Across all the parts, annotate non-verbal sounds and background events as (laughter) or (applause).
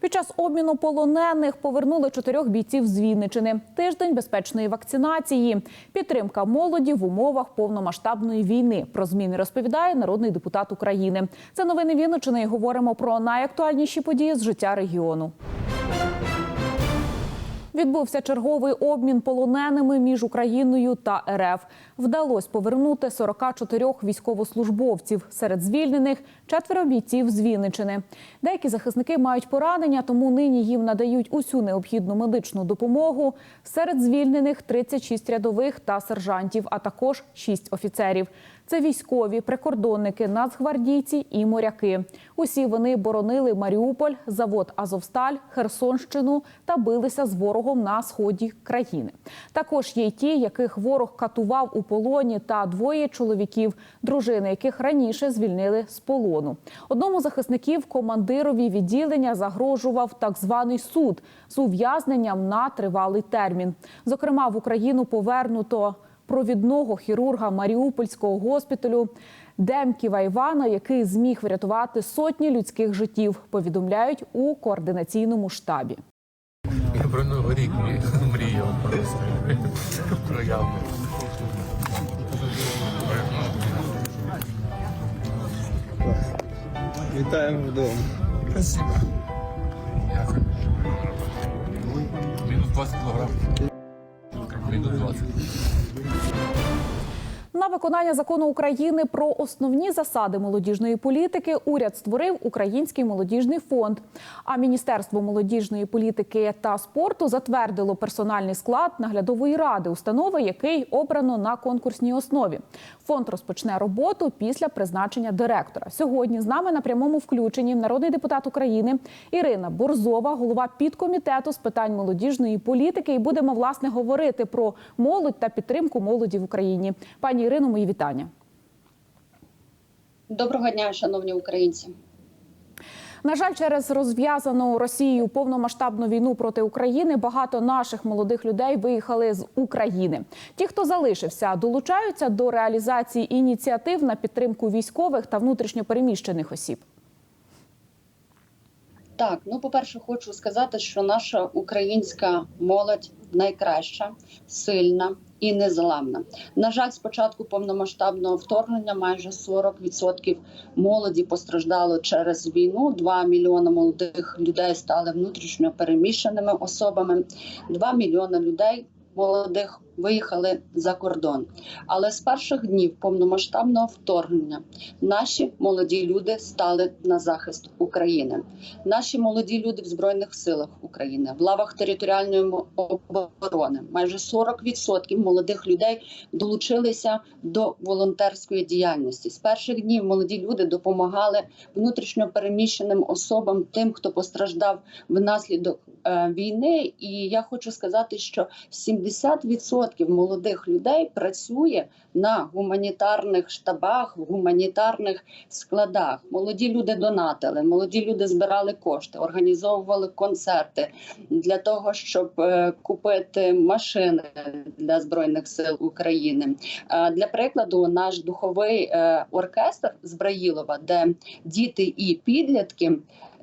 Під час обміну полонених повернули чотирьох бійців з Вінничини. Тиждень безпечної вакцинації, підтримка молоді в умовах повномасштабної війни. Про зміни розповідає народний депутат України. Це новини Вінничини. і Говоримо про найактуальніші події з життя регіону. Відбувся черговий обмін полоненими між Україною та РФ. Вдалось повернути 44 військовослужбовців. Серед звільнених четверо бійців з Вінничини. Деякі захисники мають поранення, тому нині їм надають усю необхідну медичну допомогу. Серед звільнених 36 рядових та сержантів, а також 6 офіцерів. Це військові, прикордонники, нацгвардійці і моряки. Усі вони боронили Маріуполь, завод Азовсталь, Херсонщину та билися з ворогом на сході країни. Також є й ті, яких ворог катував у полоні, та двоє чоловіків, дружини яких раніше звільнили з полону. Одному захисників командирові відділення загрожував так званий суд з ув'язненням на тривалий термін. Зокрема, в Україну повернуто провідного хірурга Маріупольського госпіталю Демківа Івана, який зміг врятувати сотні людських життів, повідомляють у координаційному штабі. Про новий рік мрі- (laughs) мріяв просто про яву. Вітаємо вдома. Спасибо. Дякую. Мінус 20 кілограмів. Мінус 20. На виконання закону України про основні засади молодіжної політики уряд створив Український молодіжний фонд. А Міністерство молодіжної політики та спорту затвердило персональний склад наглядової ради установи, який обрано на конкурсній основі. Фонд розпочне роботу після призначення директора. Сьогодні з нами на прямому включенні народний депутат України Ірина Борзова, голова підкомітету з питань молодіжної політики. І будемо власне говорити про молодь та підтримку молоді в Україні. Пані Ірино, мої вітання. Доброго дня, шановні українці. На жаль, через розв'язану Росією повномасштабну війну проти України багато наших молодих людей виїхали з України. Ті, хто залишився, долучаються до реалізації ініціатив на підтримку військових та внутрішньопереміщених осіб. Так, ну по-перше, хочу сказати, що наша українська молодь найкраща, сильна і незламна. На жаль, з початку повномасштабного вторгнення майже 40% молоді постраждало через війну. 2 мільйони молодих людей стали внутрішньо переміщеними особами. 2 мільйони людей молодих виїхали за кордон. Але з перших днів повномасштабного вторгнення наші молоді люди стали на захист України. Наші молоді люди в збройних силах України в лавах територіальної оборони. Майже 40% молодих людей долучилися до волонтерської діяльності. З перших днів молоді люди допомагали внутрішньо переміщеним особам, тим, хто постраждав внаслідок е, війни. І я хочу сказати, що 70% молодих людей працює на гуманітарних штабах, в гуманітарних складах. Молоді люди донатили, молоді люди збирали кошти, організовували концерти для того, щоб е, купити машини для збройних сил України. Е, Для прикладу, наш духовий е, оркестр з Браїлова, де діти і підлітки.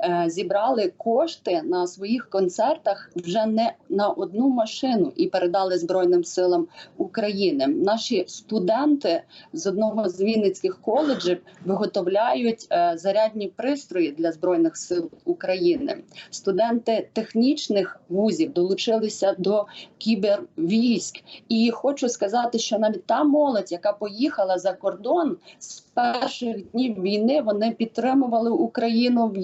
Е, Зібрали кошти на своїх концертах вже не на одну машину і передали Збройним силам України. Наші студенти з одного з вінницьких коледжів виготовляють е, зарядні пристрої для збройних сил України. Студенти технічних вузів долучилися до кібервійськ. І хочу сказати, що навіть та молодь, яка поїхала за кордон з перших днів війни, вони підтримували Україну в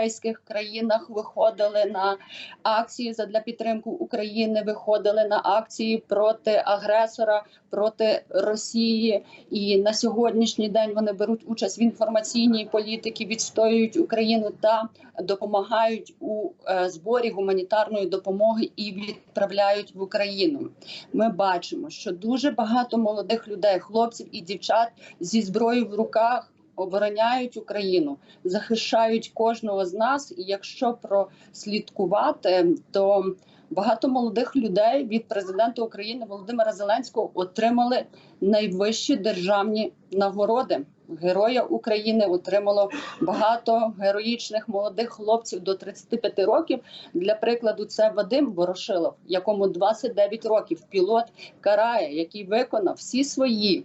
європейських країнах, виходили на акції задля підтримку України, виходили на акції проти агресора, проти Росії. І на сьогоднішній день вони беруть участь в інформаційній політиці, відстоюють Україну та допомагають у е, зборі гуманітарної допомоги і відправляють в Україну. Ми бачимо, що дуже багато молодих людей, хлопців і дівчат зі зброєю в руках. Обороняють Україну, захищають кожного з нас. І якщо прослідкувати, то Багато молодих людей від президента України Володимира Зеленського отримали найвищі державні нагороди. Героя України отримало багато героїчних молодих хлопців до 35 років. Для прикладу, це Вадим Ворошилов, якому 29 років, пілот карає, який виконав всі свої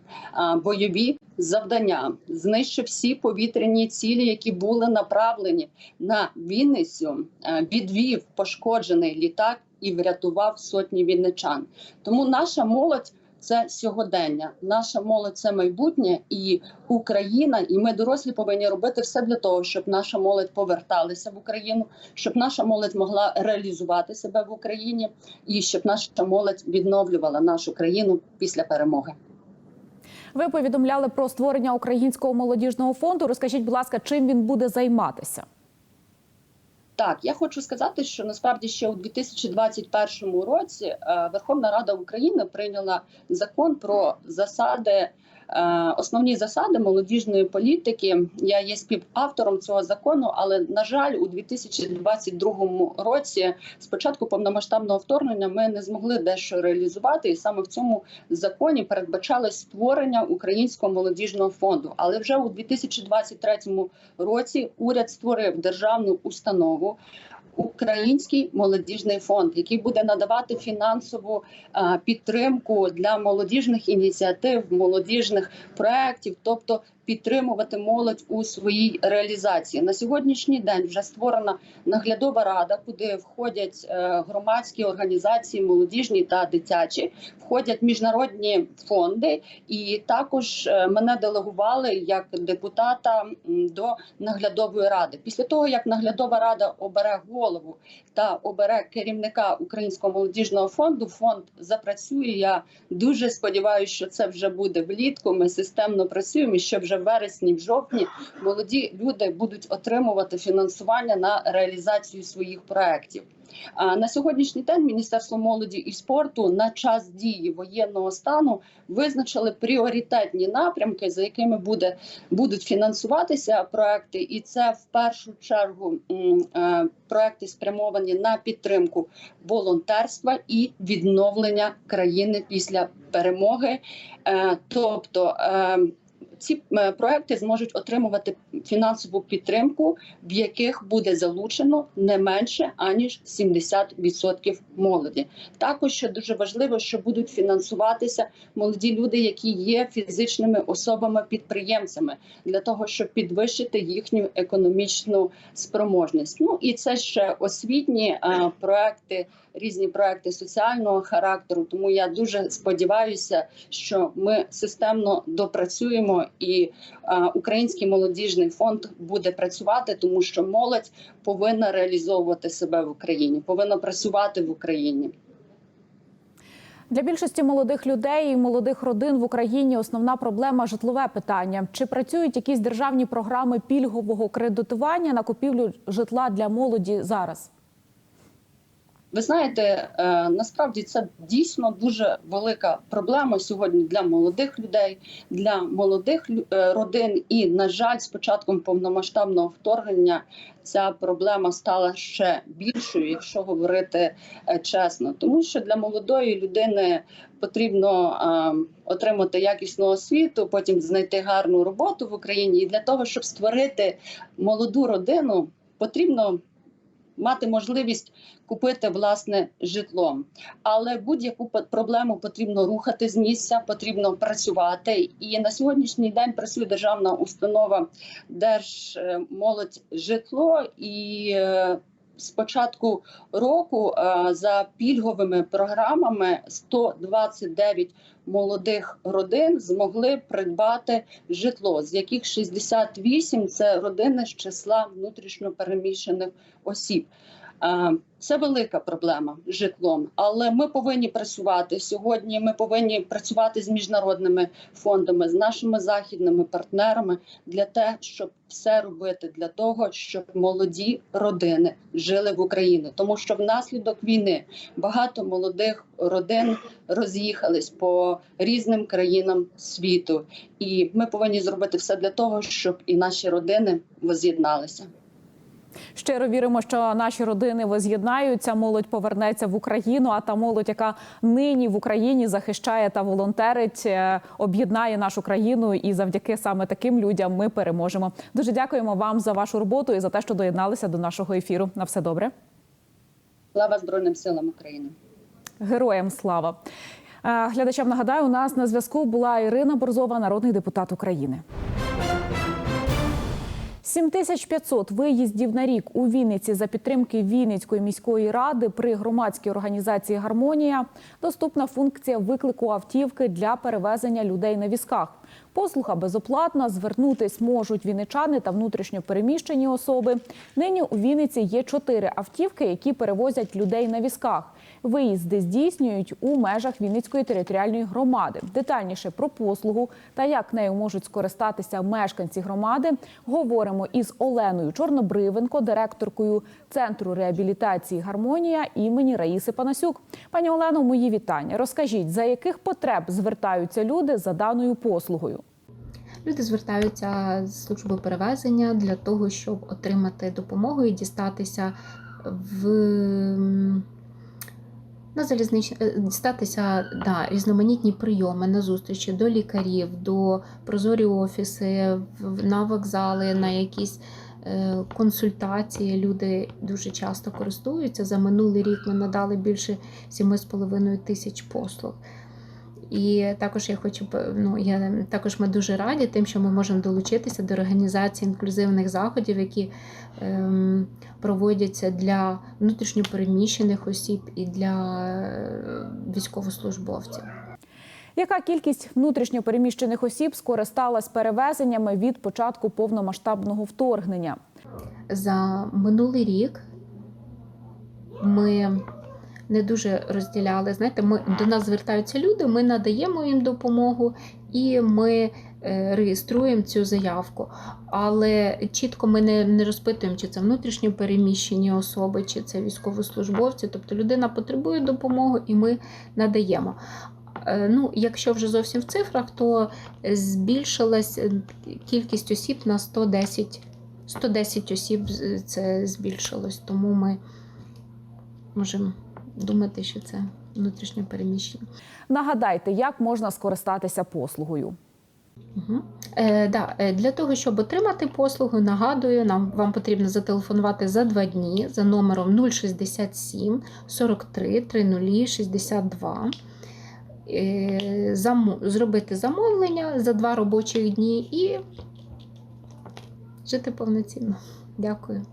бойові завдання, знищив всі повітряні цілі, які були направлені на Вінницю, відвів пошкоджений літак і врятував сотні вінничан. Тому наша молодь. Це сьогодення, наша молодь це майбутнє, і Україна, і ми дорослі повинні робити все для того, щоб наша молодь поверталася в Україну, щоб наша молодь могла реалізувати себе в Україні, і щоб наша молодь відновлювала нашу країну після перемоги. Ви повідомляли про створення українського молодіжного фонду. Розкажіть, будь ласка, чим він буде займатися? Так, я хочу сказати, що насправді ще у 2021 році е, Верховна Рада України прийняла закон про засади. Е, Основні засади молодіжної політики я є співавтором цього закону, але на жаль, у 2022 році, з початку повномасштабного вторгнення, ми не змогли дещо реалізувати, і саме в цьому законі передбачалось створення українського молодіжного фонду. Але вже у 2023 році уряд створив державну установу. Український молодіжний фонд, який буде надавати фінансову підтримку для молодіжних ініціатив, молодіжних проєктів, тобто підтримувати молодь у своїй реалізації. На сьогоднішній день вже створена наглядова рада, куди входять е, громадські організації, молодіжні та дитячі, входять міжнародні фонди, і також е, мене делегували як депутата до наглядової ради. Після того як наглядова рада обере голову та обере керівника Українського молодіжного фонду, фонд запрацює. Я дуже сподіваюся, що це вже буде влітку. Ми системно працюємо, що вже в вересні, в жовтні молоді люди будуть отримувати фінансування на реалізацію своїх проєктів. На сьогоднішній день Міністерство молоді і спорту на час дії воєнного стану визначили пріоритетні напрямки, за якими буде будуть фінансуватися проекти, і це в першу чергу е, проекти спрямовані на підтримку волонтерства і відновлення країни після перемоги. Е, Тобто е, ці е, проекти зможуть отримувати фінансову підтримку, в яких буде залучено не менше аніж 70% молоді. Також що дуже важливо, що будуть фінансуватися молоді люди, які є фізичними особами-підприємцями, для того, щоб підвищити їхню економічну спроможність. Ну і це ще освітні е, проекти, різні проекти соціального характеру. Тому я дуже сподіваюся, що ми системно допрацюємо, і Український молодіжний фонд буде працювати, тому що молодь повинна реалізовувати себе в Україні, повинна працювати в Україні. Для більшості молодих людей і молодих родин в Україні основна проблема житлове питання. Чи працюють якісь державні програми пільгового кредитування на купівлю житла для молоді зараз? Ви знаєте, е, насправді це дійсно дуже велика проблема сьогодні для молодих людей, для молодих е, родин. І на жаль, з початком повномасштабного вторгнення ця проблема стала ще більшою, якщо говорити е, чесно, тому що для молодої людини потрібно отримати якісну освіту, потім знайти гарну роботу в Україні. І для того, щоб створити молоду родину, потрібно мати можливість купити власне житло. Але будь-яку проблему потрібно рухати з місця, потрібно працювати. І на сьогоднішній день працює державна установа Держмолодь житло і. З початку року е, за пільговими програмами 129 молодих родин змогли придбати житло, з яких 68 – це родини з числа внутрішньопереміщених осіб. Е, Це велика проблема з житлом, але ми повинні працювати сьогодні. Ми повинні працювати з міжнародними фондами, з нашими західними партнерами для те, щоб все робити для того, щоб молоді родини жили в Україні, тому що внаслідок війни багато молодих родин роз'їхались по різним країнам світу, і ми повинні зробити все для того, щоб і наші родини воз'єдналися. Щиро віримо, що наші родини воз'єднаються. Молодь повернеться в Україну. А та молодь, яка нині в Україні захищає та волонтерить, е, об'єднає нашу країну. І завдяки саме таким людям ми переможемо. Дуже дякуємо вам за вашу роботу і за те, що доєдналися до нашого ефіру. На все добре. Слава Збройним силам України. Героям слава. Е, Глядачам нагадаю, у нас на зв'язку була Ірина Борзова, народний депутат України. 7500 виїздів на рік у Вінниці за підтримки Вінницької міської ради при громадській організації Гармонія доступна функція виклику автівки для перевезення людей на візках. Послуга безоплатна. Звернутись можуть вінничани та внутрішньо переміщені особи. Нині у Вінниці є чотири автівки, які перевозять людей на візках. Виїзди здійснюють у межах Вінницької територіальної громади. Детальніше про послугу та як нею можуть скористатися мешканці громади. Говоримо із Оленою Чорнобривенко, директоркою центру реабілітації Гармонія імені Раїси Панасюк. Пані Олено, мої вітання. Розкажіть, за яких потреб звертаються люди за даною послугою? Люди звертаються з служби перевезення для того, щоб отримати допомогу і дістатися в на залізнич... е, дістатися да, різноманітні прийоми на зустрічі до лікарів, до прозорі офіси, на вокзали, на якісь е, консультації. Люди дуже часто користуються. За минулий рік ми надали більше 7,5 тисяч послуг. І також я хочу ну я також ми дуже раді тим, що ми можемо долучитися до організації інклюзивних заходів, які ем, проводяться для внутрішньопереміщених осіб і для е, військовослужбовців. Яка кількість внутрішньо переміщених осіб скористалась перевезеннями від початку повномасштабного вторгнення? За минулий рік ми не дуже розділяли. Знаєте, ми до нас звертаються люди, ми надаємо їм допомогу і ми е, реєструємо цю заявку. Але чітко ми не, не розпитуємо, чи це внутрішньо переміщені особи, чи це військовослужбовці. Тобто людина потребує допомоги і ми надаємо. Е, Ну, якщо вже зовсім в цифрах, то збільшилась е, кількість осіб на 110 110 осіб це збільшилось, тому ми можемо думати, що це внутрішньо переміщення. Нагадайте, як можна скористатися послугою. Угу. Е, да, е, для того, щоб отримати послугу, нагадую, нам вам потрібно зателефонувати за два дні за номером 067 43 30 62. Е, заму- зробити замовлення за два робочих дні і жити повноцінно. Дякую.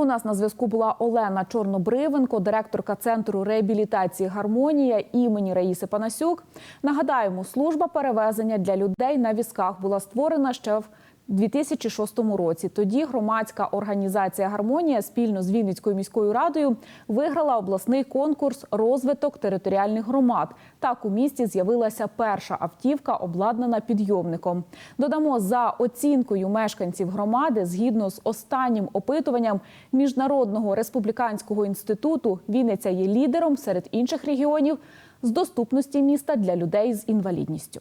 У нас на зв'язку була Олена Чорнобривенко, директорка центру реабілітації Гармонія імені Раїси Панасюк. Нагадаємо, служба перевезення для людей на візках була створена ще в 2006 році. Тоді громадська організація Гармонія спільно з Вінницькою міською радою виграла обласний конкурс розвиток територіальних громад. Так у місті з'явилася перша автівка, обладнана підйомником. Додамо за оцінкою мешканців громади, згідно з останнім опитуванням міжнародного республіканського інституту, Вінниця є лідером серед інших регіонів з доступності міста для людей з інвалідністю.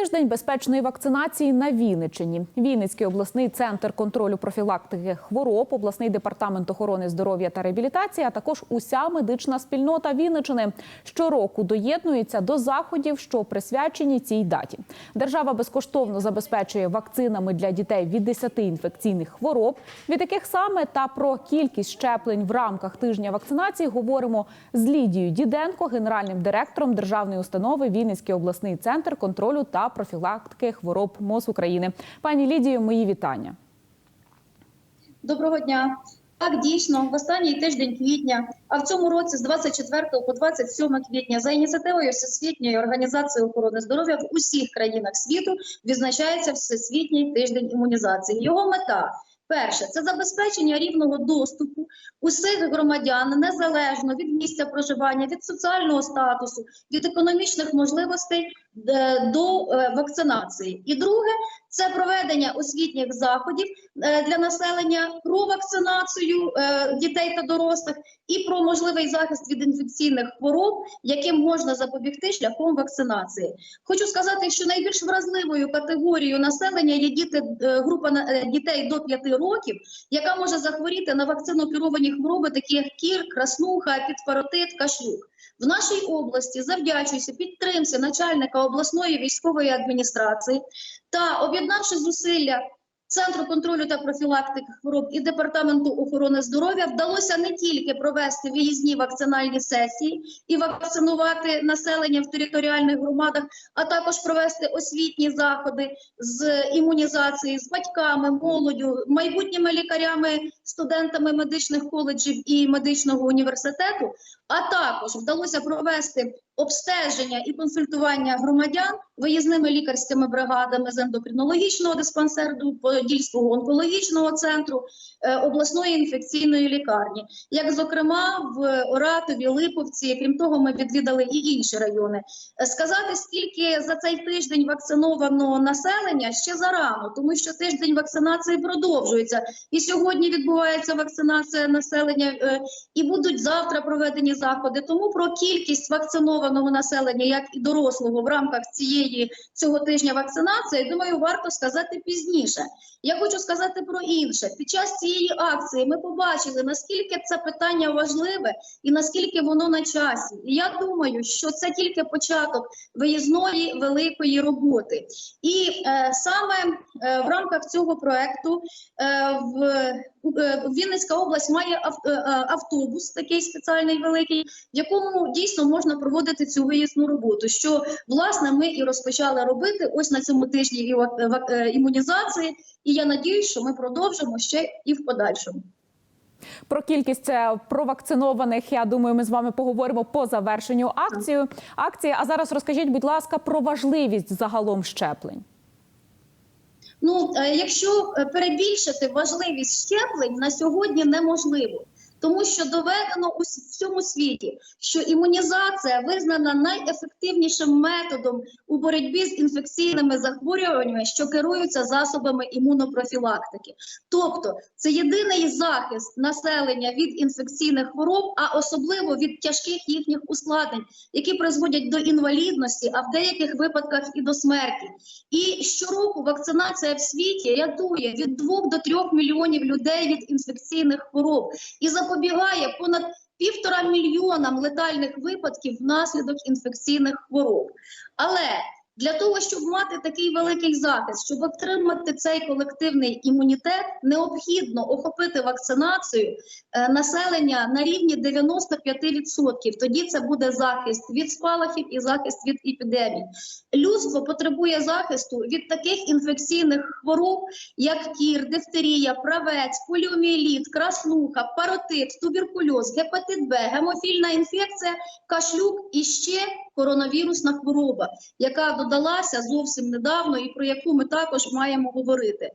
Тиждень безпечної вакцинації на Вінниччині. Вінницький обласний центр контролю профілактики хвороб, обласний департамент охорони здоров'я та реабілітації, а також уся медична спільнота Вінниччини щороку доєднується до заходів, що присвячені цій даті. Держава безкоштовно забезпечує вакцинами для дітей від 10 інфекційних хвороб. Від яких саме та про кількість щеплень в рамках тижня вакцинації говоримо з Лідією Діденко, генеральним директором державної установи Вінницький обласний центр контролю та профілактики хвороб МОЗ України. Пані Лідію, мої вітання. Доброго дня. Так, дійсно, в останній тиждень квітня, а в цьому році з 24 по 27 квітня за ініціативою Всесвітньої організації охорони здоров'я в усіх країнах світу відзначається Всесвітній тиждень імунізації. Його мета Перше це забезпечення рівного доступу усіх громадян незалежно від місця проживання, від соціального статусу, від економічних можливостей до е, вакцинації. І друге це проведення освітніх заходів е, для населення про вакцинацію е, дітей та дорослих і про можливий захист від інфекційних хвороб, яким можна запобігти шляхом вакцинації. Хочу сказати, що найбільш вразливою категорією населення є діти, е, група е, дітей до 5 років, яка може захворіти на вакцину керовані хвороби, такі як кір, краснуха, підпаротит, кашлюк. В нашій області, завдячуючи підтримці начальника обласної військової адміністрації та об'єднавши зусилля Центру контролю та профілактики хвороб і департаменту охорони здоров'я вдалося не тільки провести виїзні вакцинальні сесії і вакцинувати населення в територіальних громадах, а також провести освітні заходи з імунізації з батьками, молоддю, майбутніми лікарями, студентами медичних коледжів і медичного університету. А також вдалося провести обстеження і консультування громадян виїзними лікарськими бригадами з ендокринологічного диспансеру, Подільського онкологічного центру, е, обласної інфекційної лікарні, як зокрема в Оратові, Липовці. Крім того, ми відвідали і інші райони. Е, Сказати, скільки за цей тиждень вакциновано населення ще зарано, тому що тиждень вакцинації продовжується. І сьогодні відбувається вакцинація населення, е, і будуть завтра проведені заходи. Тому про кількість вакцинованого населення, як і дорослого, в рамках цієї цього тижня вакцинації, думаю, варто сказати пізніше. Я хочу сказати про інше. Під час цієї акції ми побачили, наскільки це питання важливе і наскільки воно на часі. І я думаю, що це тільки початок виїзної великої роботи. І е, саме е, в рамках цього проекту е, в Вінницька область має е, е, автобус, такий спеціальний великий, в якому дійсно можна проводити цю виїзну роботу. Що власне ми і розпочали робити ось на цьому тижні е, е, імунізації. І я надіюсь, що ми продовжимо ще і в подальшому. Про кількість е, провакцинованих, я думаю, ми з вами поговоримо по завершенню акції. акції. А зараз розкажіть, будь ласка, про важливість загалом щеплень. Ну, е, якщо е, перебільшити важливість щеплень на сьогодні неможливо, тому що доведено у всьому світі, що імунізація визнана найефективнішим методом у боротьбі з інфекційними захворюваннями, що керуються засобами імунопрофілактики. Тобто, це єдиний захист населення від інфекційних хвороб, а особливо від тяжких їхніх ускладнень, які призводять до інвалідності, а в деяких випадках і до смерті. І щороку вакцинація в світі рятує від 2 до 3 мільйонів людей від інфекційних хвороб і запобігає понад півтора мільйонам летальних випадків внаслідок інфекційних хвороб. Але для того, щоб мати такий великий захист, щоб отримати цей колективний імунітет, необхідно охопити вакцинацію е, населення на рівні 95%. Тоді це буде захист від спалахів і захист від епідемій. Людство потребує захисту від таких інфекційних хвороб, як кір, дифтерія, правець, поліоміеліт, краснуха, паротит, туберкульоз, гепатит Б, гемофільна інфекція, кашлюк і ще коронавірусна хвороба, яка додалася зовсім недавно і про яку ми також маємо говорити.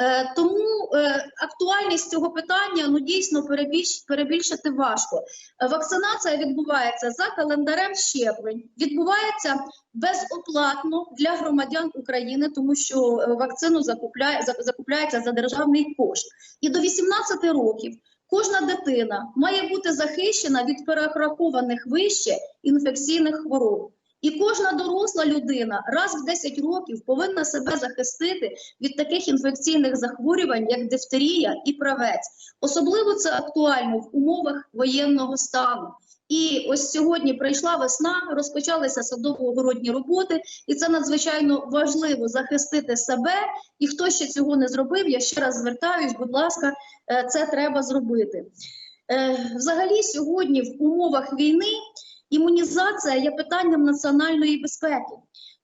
Е, тому е, актуальність цього питання ну дійсно перебільш, перебільшити важко. Вакцинація відбувається за календарем щеплень, відбувається безоплатно для громадян України, тому що е, вакцину закупляє закупляється за державний кошт. І до 18 років кожна дитина має бути захищена від перерахованих вище інфекційних хвороб. І кожна доросла людина раз в 10 років повинна себе захистити від таких інфекційних захворювань, як дифтерія і правець. Особливо це актуально в умовах воєнного стану. І ось сьогодні прийшла весна, розпочалися садово-огородні роботи, і це надзвичайно важливо захистити себе. І хто ще цього не зробив, я ще раз звертаюсь, будь ласка, е, це треба зробити. Е, Взагалі, сьогодні в умовах війни імунізація є питанням національної безпеки.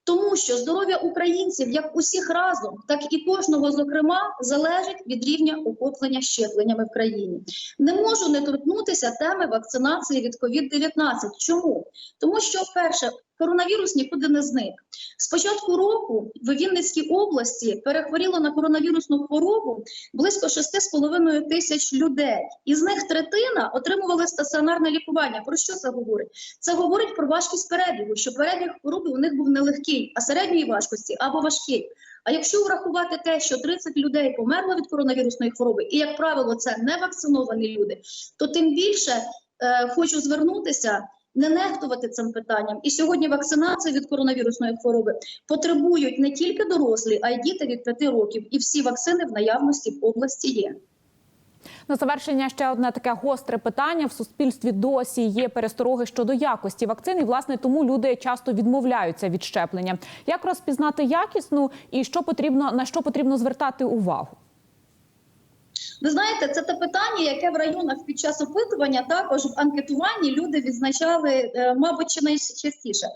Тому що здоров'я українців, як усіх разом, так і кожного зокрема, залежить від рівня охоплення щепленнями в країні. Не можу не торкнутися теми вакцинації від COVID-19. Чому? Тому що, перше, коронавірус нікуди не зник. З початку року в Вінницькій області перехворіло на коронавірусну хворобу близько 6,5 тисяч людей. Із них третина отримували стаціонарне лікування. Про що це говорить? Це говорить про важкість перебігу, що перебіг хвороби у них був не легкий, а середньої важкості або важкий. А якщо врахувати те, що 30 людей померло від коронавірусної хвороби, і як правило, це не вакциновані люди, то тим більше е, хочу звернутися. Не нехтувати цим питанням, і сьогодні вакцинація від коронавірусної хвороби потребують не тільки дорослі, а й діти від 5 років. І всі вакцини в наявності в області є. На завершення ще одне таке гостре питання. В суспільстві досі є перестороги щодо якості вакцин, і власне тому люди часто відмовляються від щеплення. Як розпізнати якісну і що потрібно на що потрібно звертати увагу? Ви знаєте, це те питання, яке в районах під час опитування також в анкетуванні люди відзначали, е, мабуть, чи найчастіше.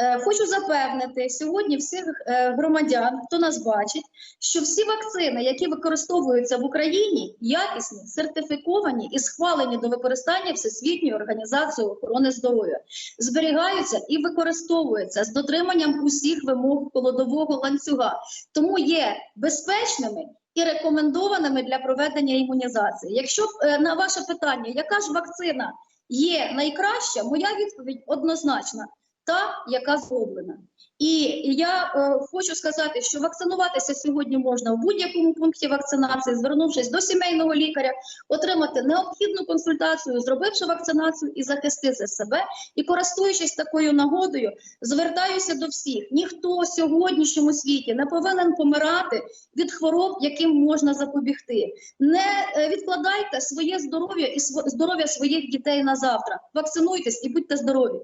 Е, Хочу запевнити сьогодні всіх е, громадян, хто нас бачить, що всі вакцини, які використовуються в Україні, якісні, сертифіковані і схвалені до використання Всесвітньою організацією охорони здоров'я, зберігаються і використовуються з дотриманням усіх вимог холодового ланцюга, тому є безпечними і рекомендованими для проведення імунізації. Якщо е, на ваше питання, яка ж вакцина є найкраща, моя відповідь однозначна та, яка зроблена. І я е, хочу сказати, що вакцинуватися сьогодні можна в будь-якому пункті вакцинації, звернувшись до сімейного лікаря, отримати необхідну консультацію, зробивши вакцинацію і захистити себе. І користуючись такою нагодою, звертаюся до всіх: ніхто в сьогоднішньому світі не повинен помирати від хвороб, яким можна запобігти. Не е, відкладайте своє здоров'я і здоров'я своїх дітей на завтра. Вакцинуйтесь і будьте здорові.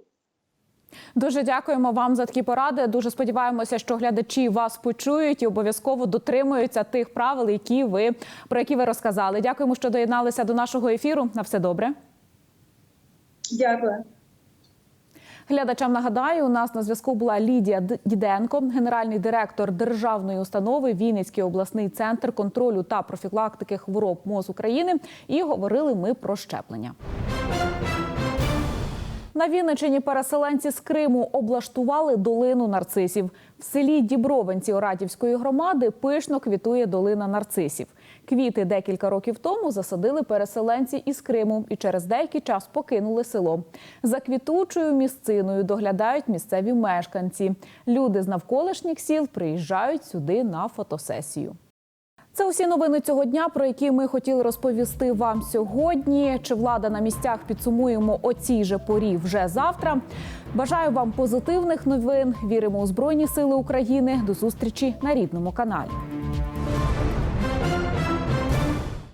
Дуже дякуємо вам за такі поради. Дуже сподіваємося, що глядачі вас почують і обов'язково дотримуються тих правил, які ви про які ви розказали. Дякуємо, що доєдналися до нашого ефіру. На все добре. Дякую. Глядачам нагадаю, у нас на зв'язку була Лідія Діденко, генеральний директор державної установи Вінницький обласний центр контролю та профілактики хвороб МОЗ України. І говорили ми про щеплення. На Вінничині переселенці з Криму облаштували долину нарцисів. В селі Дібровинці Оратівської громади пишно квітує долина нарцисів. Квіти декілька років тому засадили переселенці із Криму і через деякий час покинули село. За квітучою місциною доглядають місцеві мешканці. Люди з навколишніх сіл приїжджають сюди на фотосесію. Це усі новини цього дня, про які ми хотіли розповісти вам сьогодні. Чи влада на місцях підсумуємо о цій же порі вже завтра? Бажаю вам позитивних новин. Віримо у Збройні Сили України. До зустрічі на рідному каналі.